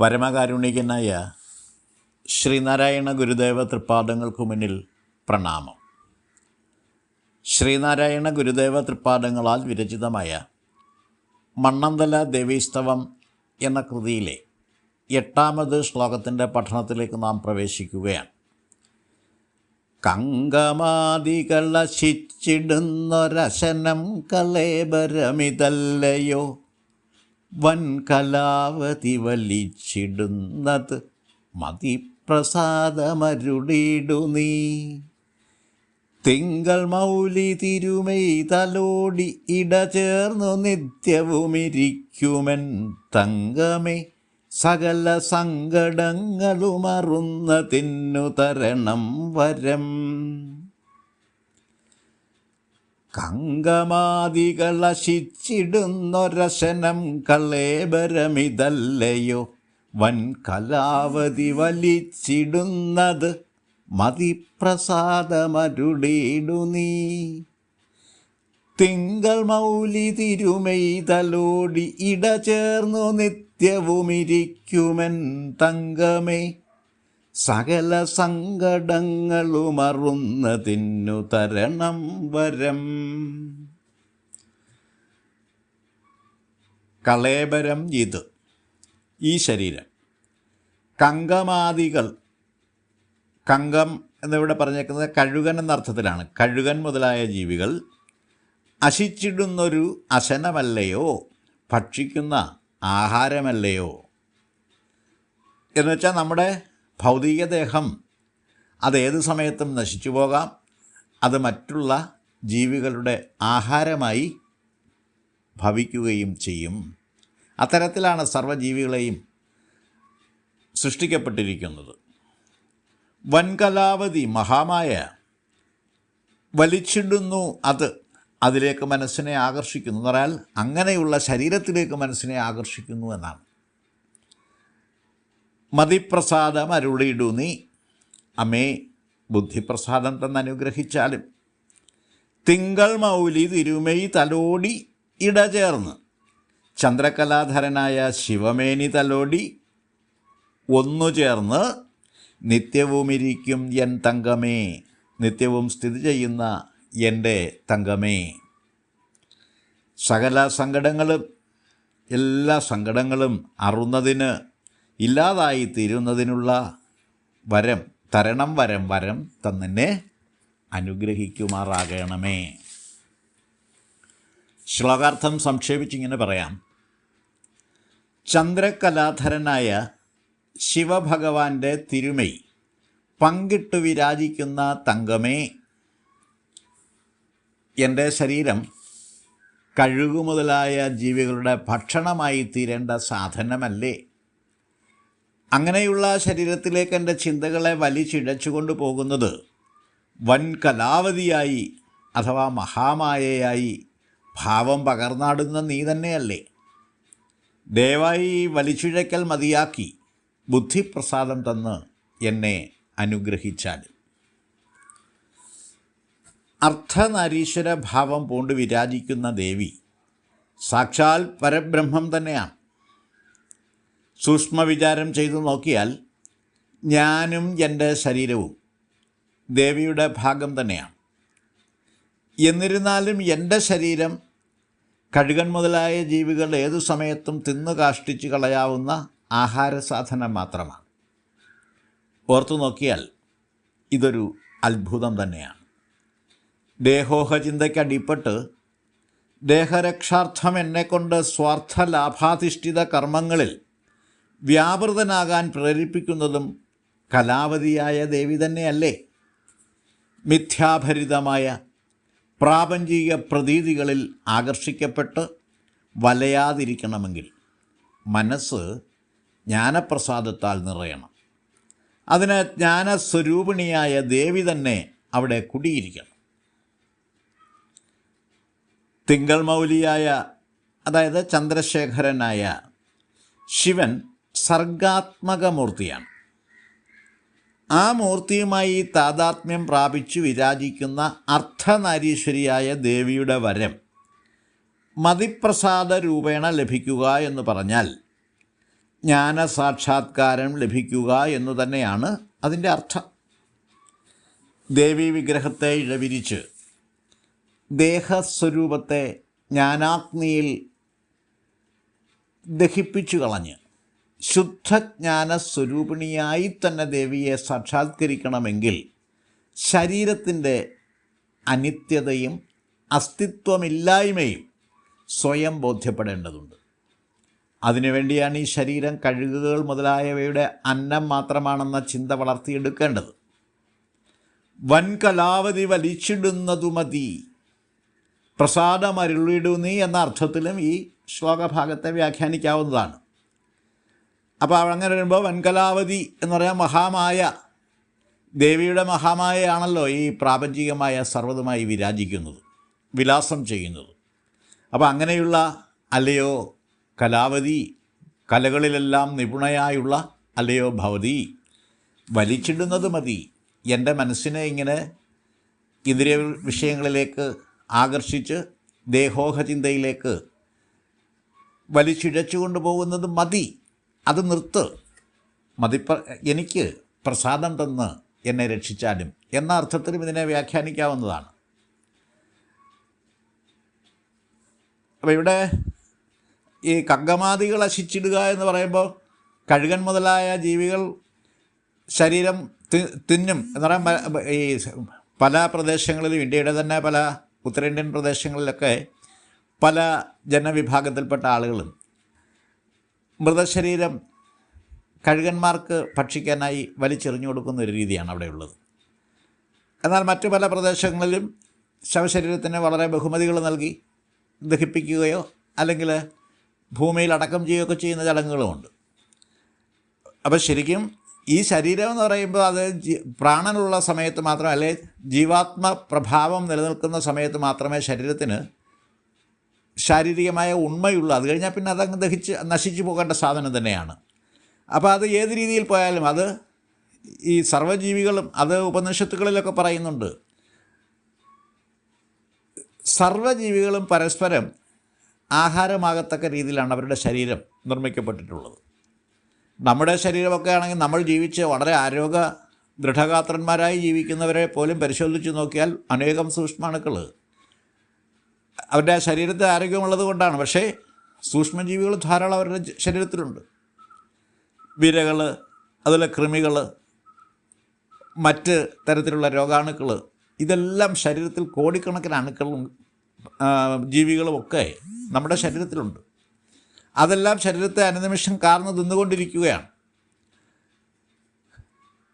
പരമകാരുണികനായ ശ്രീനാരായണ ഗുരുദേവ തൃപ്പാദങ്ങൾക്ക് മുന്നിൽ പ്രണാമം. ശ്രീനാരായണ ഗുരുദേവ തൃപ്പാദങ്ങളാൽ വിരചിതമായ മണ്ണന്തല ദേവീസ്തവം എന്ന കൃതിയിലെ എട്ടാമത് ശ്ലോകത്തിന്റെ പഠനത്തിലേക്ക് നാം പ്രവേശിക്കുകയാണ്. കങ്കമാദികളശിച്ചിടുന്നൊരശനം കളേബരമിതല്ലയോ വൻ കലാവതി വലിച്ചിടുന്നത് മതിപ്രസാദമരുളിടു നീ. തിങ്കൾ മൗലി തിരുമൈ തലോടി ഇട ഇടചേർന്നു നിത്യവുമിരിക്കുമെൻ തങ്കമേ. സകല സങ്കടങ്ങളുമറുന്ന തിന്നു തരണം വരം. കങ്കമാദികളശിച്ചിടുന്നൊരശനം കളേബരമിതല്ലയോ വൻ കലാവതി വലിച്ചിടുന്നത് മതിപ്രസാദമരുടീടു നീ. തിങ്കൾ മൗലി തിരുമെയ്തലോടി തലോടി ഇടചേർന്നു നിത്യവുമിരിക്കുമെൻ തങ്കമേ. സകല സങ്കടങ്ങളുമറുന്നതിന്നു തരണം വരം. കളേബരം ഇത്. ഈ ശരീരം. കങ്കമാദികൾ. കങ്കം എന്നിവിടെ പറഞ്ഞേക്കുന്നത് കഴുകൻ എന്നർത്ഥത്തിലാണ്. കഴുകൻ മുതലായ ജീവികൾ അശിച്ചിടുന്നൊരു അശനമല്ലയോ ഭക്ഷിക്കുന്ന ആഹാരമല്ലയോ. എന്നുവെച്ചാൽ നമ്മുടെ ഭൗതിക ദേഹം അതേത് സമയത്തും നശിച്ചു പോകാം. അത് മറ്റുള്ള ജീവികളുടെ ആഹാരമായി ഭവിക്കുകയും ചെയ്യും. അത്തരത്തിലാണ് സർവജീവികളെയും സൃഷ്ടിക്കപ്പെട്ടിരിക്കുന്നത്. വൻകലാവധി മഹാമായ വലിച്ചിടുന്നു അത് അതിലേക്ക് മനസ്സിനെ ആകർഷിക്കുന്നു. എന്ന് പറഞ്ഞാൽ അങ്ങനെയുള്ള ശരീരത്തിലേക്ക് മനസ്സിനെ ആകർഷിക്കുന്നു എന്നാണ്. മതിപ്രസാദം അരുളിയിടു നീ. അമ്മേ ബുദ്ധിപ്രസാദം തന്നെ അനുഗ്രഹിച്ചാലും തിങ്കൾ മൗലി തിരുമൈ തലോടി ഇടചേർന്ന്. ചന്ദ്രകലാധരനായ ശിവമേനി തലോടി ഒന്നു ചേർന്ന് നിത്യവുമിരിക്കും എൻ തങ്കമേ. നിത്യവും സ്ഥിതി ചെയ്യുന്ന എന്റെ തങ്കമേ. സകല സങ്കടങ്ങളും എല്ലാ സങ്കടങ്ങളും അറുന്നതിന് ഇല്ലാതായി തീരുന്നതിനുള്ള വരം തരണം വരം വരം തന്നെ അനുഗ്രഹിക്കുമാറാകണമേ. ശ്ലോകാർത്ഥം സംക്ഷേപിച്ചിങ്ങനെ പറയാം. ചന്ദ്രകലാധരനായ ശിവഭഗവാന്റെ തിരുമൈ പങ്കിട്ടു വിരാജിക്കുന്ന തങ്കമേ എന്റെ ശരീരം കഴുകു മുതലായ ജീവികളുടെ ഭക്ഷണമായി തീരേണ്ട സാധനമല്ലേ? അങ്ങനെയുള്ള ശരീരത്തിലേക്ക് എന്റെ ചിന്തകളെ വലിച്ചിഴച്ചുകൊണ്ട് പോകുന്നത് വൻ കലാവതിയായി അഥവാ മഹാമായയായി ഭാവം പകർന്നാടുന്ന നീ തന്നെയല്ലേ. ദയവായി വലിച്ചിഴക്കൽ മതിയാക്കി ബുദ്ധിപ്രസാദം തന്ന് എന്നെ അനുഗ്രഹിച്ചാൽ. അർത്ഥനാരീശ്വര ഭാവം പൂണ്ട് വിരാജിക്കുന്ന ദേവി സാക്ഷാൽ പരബ്രഹ്മം തന്നെയാണ്. സൂക്ഷ്മവിചാരം ചെയ്തു നോക്കിയാൽ ഞാനും എന്റെ ശരീരവും ദേവിയുടെ ഭാഗം തന്നെയാണ്. എന്നിരുന്നാലും എന്റെ ശരീരം കഴുകൻ മുതലായ ജീവികൾ ഏതു സമയത്തും തിന്നു കാഷ്ടിച്ച് കളയാവുന്ന ആഹാര സാധനം മാത്രമാണ്. ഓർത്തു നോക്കിയാൽ ഇതൊരു അത്ഭുതം തന്നെയാണ്. ദേഹോഹ ചിന്തയ്ക്ക് അടിപ്പെട്ട് ദേഹരക്ഷാർത്ഥം എന്നെക്കൊണ്ട് സ്വാർത്ഥ ലാഭാധിഷ്ഠിത കർമ്മങ്ങളിൽ വ്യാപൃതനാകാൻ പ്രേരിപ്പിക്കുന്നതും കലാവതിയായ ദേവി തന്നെയല്ലേ? മിഥ്യാഭരിതമായ പ്രാപഞ്ചിക പ്രതീതികളിൽ ആകർഷിക്കപ്പെട്ട് വലയാതിരിക്കണമെങ്കിൽ മനസ്സ് ജ്ഞാനപ്രസാദത്താൽ നിറയണം. അതിന് ജ്ഞാനസ്വരൂപിണിയായ ദേവി തന്നെ അവിടെ കുടിയിരിക്കണം. തിങ്കൾ മൗലിയായ അതായത് ചന്ദ്രശേഖരനായ ശിവൻ സർഗാത്മകമൂർത്തിയാണ്. ആ മൂർത്തിയുമായി താതാത്മ്യം പ്രാപിച്ചു വിരാജിക്കുന്ന അർത്ഥനാരീശ്വരിയായ ദേവിയുടെ വരം മതിപ്രസാദ രൂപേണ ലഭിക്കുക എന്ന് പറഞ്ഞാൽ ജ്ഞാനസാക്ഷാത്കാരം ലഭിക്കുക എന്നു തന്നെയാണ് അതിന്റെ അർത്ഥം. ദേവി വിഗ്രഹത്തെ ഇഴവിരിച്ച് ദേഹസ്വരൂപത്തെ ജ്ഞാനാഗ്നിയിൽ ദഹിപ്പിച്ചു കളഞ്ഞ് ശുദ്ധജ്ഞാന സ്വരൂപിണിയായി തന്നെ ദേവിയെ സാക്ഷാത്കരിക്കണമെങ്കിൽ ശരീരത്തിന്റെ അനിത്യതയും അസ്തിത്വമില്ലായ്മയും സ്വയം ബോധ്യപ്പെടേണ്ടതുണ്ട്. അതിനുവേണ്ടിയാണ് ഈ ശരീരം കഴുകുകൾ മുതലായവയുടെ അന്നം മാത്രമാണെന്ന ചിന്ത വളർത്തിയെടുക്കേണ്ടത്. വൻകലാവധി വലിച്ചിടുന്നതു മതി. പ്രസാദമരുളിടുന്നീ എന്ന അർത്ഥത്തിലും ഈ ശ്ലോകഭാഗത്തെ വ്യാഖ്യാനിക്കാവുന്നതാണ്. അപ്പോൾ അങ്ങനെ വരുമ്പോൾ വൻകലാവതി എന്ന് പറയാൻ മഹാമായ ദേവിയുടെ മഹാമായയാണല്ലോ ഈ പ്രാപഞ്ചികമായ സർവതുമായി വിരാജിക്കുന്നത് വിലാസം ചെയ്യുന്നത്. അപ്പോൾ അങ്ങനെയുള്ള അല്ലയോ കലാവതി കലകളിലെല്ലാം നിപുണയായുള്ള അല്ലയോ ഭവതി വലിച്ചിടുന്നത് മതി. എന്റെ മനസ്സിനെ ഇങ്ങനെ ഇന്ദ്രിയ വിഷയങ്ങളിലേക്ക് ആകർഷിച്ച് ദേഹോഹ ചിന്തയിലേക്ക് വലിച്ചിഴച്ചു കൊണ്ടുപോകുന്നത് മതി. അത് നിർത്ത്. മതിപ്പ എനിക്ക് പ്രസാദം തന്ന് എന്നെ രക്ഷിച്ചാലും. എന്ന അർത്ഥത്തിലും ഇതിനെ വ്യാഖ്യാനിക്കാവുന്നതാണ്. അപ്പോൾ ഇവിടെ ഈ കഗ്ഗമാദികൾ അശിച്ചിടുക എന്ന് പറയുമ്പോൾ കഴുകൻ മുതലായ ജീവികൾ ശരീരം തിന്നും. എന്ന് പറയാൻ ഈ പല പ്രദേശങ്ങളിലും ഇന്ത്യയുടെ തന്നെ പല ഉത്തരേന്ത്യൻ പ്രദേശങ്ങളിലൊക്കെ പല ജനവിഭാഗത്തിൽപ്പെട്ട ആളുകളും മൃതശരീരം കഴുകന്മാർക്ക് ഭക്ഷിക്കാനായി വലിച്ചെറിഞ്ഞു കൊടുക്കുന്ന ഒരു രീതിയാണ് അവിടെയുള്ളത്. എന്നാൽ മറ്റു പല പ്രദേശങ്ങളിലും ശവശരീരത്തിന് വളരെ ബഹുമതികൾ നൽകി ദഹിപ്പിക്കുകയോ അല്ലെങ്കിൽ ഭൂമിയിൽ അടക്കം ചെയ്യുകയൊക്കെ ചെയ്യുന്ന ചടങ്ങുകളുമുണ്ട്. അപ്പോൾ ശരിക്കും ഈ ശരീരം എന്ന് പറയുമ്പോൾ അത് പ്രാണനുള്ള സമയത്ത് മാത്രം അല്ലെ ജീവാത്മ പ്രഭാവം നിലനിൽക്കുന്ന സമയത്ത് മാത്രമേ ശരീരത്തിന് ശാരീരികമായ ഉണ്മയുള്ളൂ അത് കഴിഞ്ഞാൽ പിന്നെ അതങ്ങ് ദഹിച്ച് നശിച്ചു പോകേണ്ട സാധനം തന്നെയാണ്. അപ്പോൾ അത് ഏത് രീതിയിൽ പോയാലും അത് ഈ സർവജീവികളും അത് ഉപനിഷത്തുകളിലൊക്കെ പറയുന്നുണ്ട്. സർവജീവികളും പരസ്പരം ആഹാരമാകത്തക്ക രീതിയിലാണ് അവരുടെ ശരീരം നിർമ്മിക്കപ്പെട്ടിട്ടുള്ളത്. നമ്മുടെ ശരീരമൊക്കെ ആണെങ്കിൽ നമ്മൾ ജീവിച്ച് വളരെ ആരോഗ്യ ദൃഢഗാത്രന്മാരായി ജീവിക്കുന്നവരെ പോലും പരിശോധിച്ച് നോക്കിയാൽ അനേകം സൂക്ഷ്മാണുക്കൾ അവരുടെ ശരീരത്തിൽ ആരോഗ്യമുള്ളത് കൊണ്ടാണ്. പക്ഷേ സൂക്ഷ്മജീവികൾ ധാരാളം അവരുടെ ശരീരത്തിലുണ്ട്. വിരകൾ അതുപോലെ കൃമികൾ മറ്റ് തരത്തിലുള്ള രോഗാണുക്കൾ ഇതെല്ലാം ശരീരത്തിൽ കോടിക്കണക്കിന് അണുക്കളും ജീവികളും ജീവികളുമൊക്കെ നമ്മുടെ ശരീരത്തിലുണ്ട്. അതെല്ലാം ശരീരത്തെ അനുനിമിഷം കാർന്ന് തിന്നുകൊണ്ടിരിക്കുകയാണ്.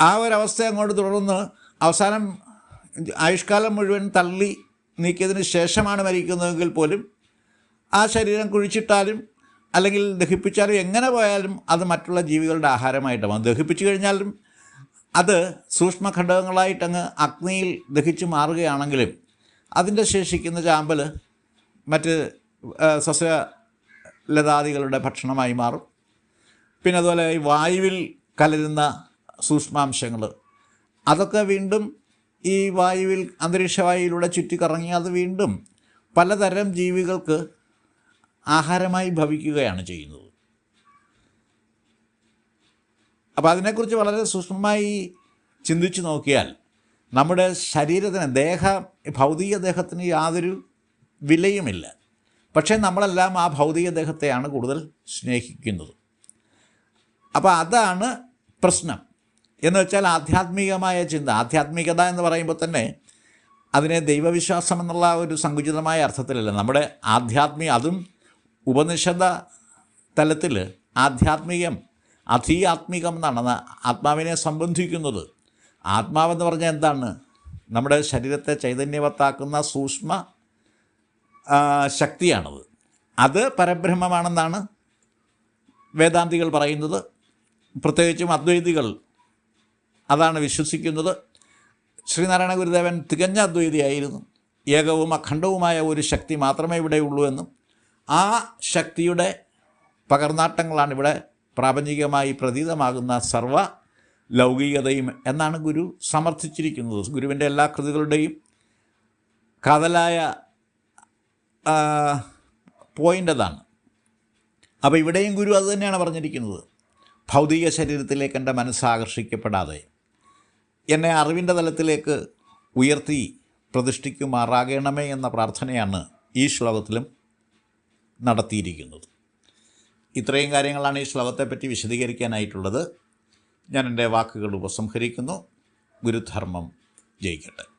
ആ ഒരവസ്ഥ അങ്ങോട്ട് തുടർന്ന് അവസാനം ആയുഷ്കാലം മുഴുവൻ തള്ളി നീക്കിയതിന് ശേഷമാണ് മരിക്കുന്നതെങ്കിൽ പോലും ആ ശരീരം കുഴിച്ചിട്ടാലും അല്ലെങ്കിൽ ദഹിപ്പിച്ചാലും എങ്ങനെ പോയാലും അത് മറ്റുള്ള ജീവികളുടെ ആഹാരമായിട്ട് മാറും ദഹിപ്പിച്ചു കഴിഞ്ഞാലും അത് സൂക്ഷ്മഘടകങ്ങളായിട്ടങ്ങ് അഗ്നിയിൽ ദഹിച്ചു മാറുകയാണെങ്കിലും അതിന്റെ ശേഷിക്കുന്ന ചാമ്പൽ മറ്റ് സസ്യലതാദികളുടെ സസ്യ ലതാദികളുടെ ഭക്ഷണമായി മാറും. പിന്നെ അതുപോലെ ഈ വായുവിൽ കലരുന്ന സൂക്ഷ്മാംശങ്ങൾ അതൊക്കെ വീണ്ടും ഈ വായുവിൽ അന്തരീക്ഷവായുവിലൂടെ ചുറ്റിക്കറങ്ങി അത് വീണ്ടും പലതരം ജീവികൾക്ക് ആഹാരമായി ഭവിക്കുകയാണ് ചെയ്യുന്നത്. അപ്പോൾ അതിനെക്കുറിച്ച് വളരെ സൂക്ഷ്മമായി ചിന്തിച്ചു നോക്കിയാൽ നമ്മുടെ ശരീരത്തിന് ദേഹ ഭൗതിക ദേഹത്തിന് യാതൊരു വിലയുമില്ല. പക്ഷേ നമ്മളെല്ലാം ആ ഭൗതിക ദേഹത്തെയാണ് കൂടുതൽ സ്നേഹിക്കുന്നത്. അപ്പോൾ അതാണ് പ്രശ്നം. എന്ന് വെച്ചാൽ ആധ്യാത്മികമായ ചിന്ത ആധ്യാത്മികത എന്ന് പറയുമ്പോൾ തന്നെ അതിനെ ദൈവവിശ്വാസം എന്നുള്ള ഒരു സങ്കുചിതമായ അർത്ഥത്തിലല്ല. നമ്മുടെ ആധ്യാത്മിക അതും ഉപനിഷദ തലത്തിൽ ആധ്യാത്മികം അധീയാത്മികം എന്നാണ് ആത്മാവിനെ സംബന്ധിക്കുന്നത്. ആത്മാവെന്ന് പറഞ്ഞാൽ എന്താണ്? നമ്മുടെ ശരീരത്തെ ചൈതന്യവത്താക്കുന്ന സൂക്ഷ്മ ശക്തിയാണത്. അത് പരബ്രഹ്മമാണെന്നാണ് വേദാന്തികൾ പറയുന്നത്. പ്രത്യേകിച്ചും അദ്വൈതികൾ അതാണ് വിശ്വസിക്കുന്നത്. ശ്രീനാരായണ ഗുരുദേവൻ തികഞ്ഞ അദ്വൈതിയായിരുന്നു. ഏകവും അഖണ്ഡവുമായ ഒരു ശക്തി മാത്രമേ ഇവിടെ ഉള്ളൂ എന്നും ആ ശക്തിയുടെ പകർന്നാട്ടങ്ങളാണ് ഇവിടെ പ്രാപഞ്ചികമായി പ്രതീതമാകുന്ന സർവ ലൗകികതയും എന്നാണ് ഗുരു സമർത്ഥിച്ചിരിക്കുന്നത്. ഗുരുവിന്റെ എല്ലാ കൃതികളുടെയും കാതലായ പോയിന്റ് അതാണ്. അപ്പോൾ ഇവിടെയും ഗുരു അത് തന്നെയാണ് പറഞ്ഞിരിക്കുന്നത്. ഭൗതിക ശരീരത്തിലേക്ക് എന്റെ മനസ്സ് ആകർഷിക്കപ്പെടാതെ. എന്നെ അറിവിന്റെ തലത്തിലേക്ക് ഉയർത്തി പ്രതിഷ്ഠിക്കുമാറാകണമേ എന്ന പ്രാർത്ഥനയാണ് ഈ ശ്ലോകത്തിലും നടത്തിയിരിക്കുന്നത്. ഇത്രയും കാര്യങ്ങളാണ് ഈ ശ്ലോകത്തെപ്പറ്റി വിശദീകരിക്കാനായിട്ടുള്ളത്. ഞാൻ എന്റെ വാക്കുകൾ ഉപസംഹരിക്കുന്നു. ഗുരുധർമ്മം ജയിക്കട്ടെ.